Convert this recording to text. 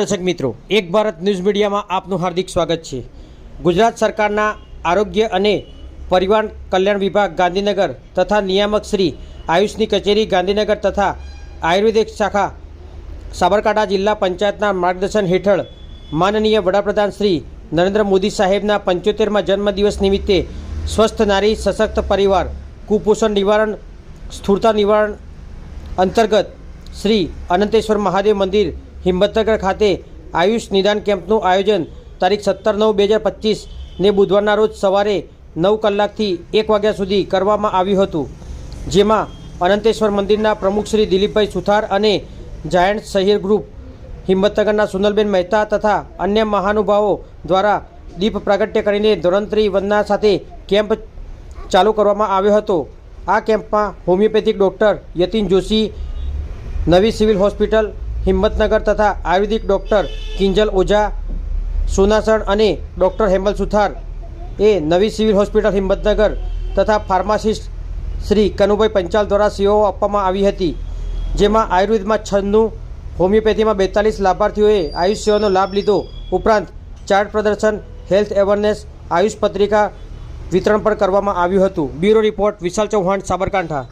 દર્શક મિત્રો, એક ભારત ન્યૂઝ મીડિયામાં આપનું હાર્દિક સ્વાગત છે. ગુજરાત સરકારના આરોગ્ય અને પરિવાર કલ્યાણ વિભાગ ગાંધીનગર તથા નિયામક શ્રી આયુષની કચેરી ગાંધીનગર તથા આયુર્વેદિક શાખા સાબરકાંઠા જિલ્લા પંચાયતના માર્ગદર્શન હેઠળ માનનીય વડાપ્રધાન શ્રી નરેન્દ્ર મોદી સાહેબના પંચોતેરમાં જન્મદિવસ નિમિત્તે સ્વસ્થ નારી, સશક્ત પરિવાર, કુપોષણ નિવારણ, સ્થૂળતા નિવારણ અંતર્ગત શ્રી અનંતેશ્વર મહાદેવ મંદિર હિંમતનગર ખાતે આયુષ નિદાન કેમ્પનું આયોજન તારીખ સત્તર નવ બે હજાર પચીસને બુધવારના રોજ સવારે નવ કલાકથી એક વાગ્યા સુધી કરવામાં આવ્યું હતું. જેમાં અનંતેશ્વર મંદિરના પ્રમુખ શ્રી દિલીપભાઈ સુથાર અને જાયન્ટ સહિર ગ્રુપ, હિંમતનગરના સુનલબેન મહેતા તથા અન્ય મહાનુભાવો દ્વારા દીપ પ્રાગટ્ય કરીને ધોરણત્રી વંદના સાથે કેમ્પ ચાલુ કરવામાં આવ્યો હતો. આ કેમ્પમાં હોમિયોપેથિક ડૉક્ટર યતિન જોશી, નવી સિવિલ હોસ્પિટલ હિંમતનગર તથા આયુર્વેદિક ડૉક્ટર કિંજલ ઓઝા, સોનાસણ અને ડૉક્ટર હેમલ સુથાર એ નવી સિવિલ હોસ્પિટલ હિંમતનગર તથા ફાર્માસિસ્ટ શ્રી કનુભાઈ પંચાલ દ્વારા સેવાઓ આપવામાં આવી હતી, જેમાં આયુર્વેદમાં છન્નું, હોમિયોપેથીમાં બેતાલીસ લાભાર્થીઓએ આયુષ સેવાનો લાભ લીધો. ઉપરાંત ચાર્ટ પ્રદર્શન, હેલ્થ એવરનેસ આયુષ પત્રિકા વિતરણ પણ કરવામાં આવ્યું હતું. Bureau report Vishal Chauhan, Sabarkantha.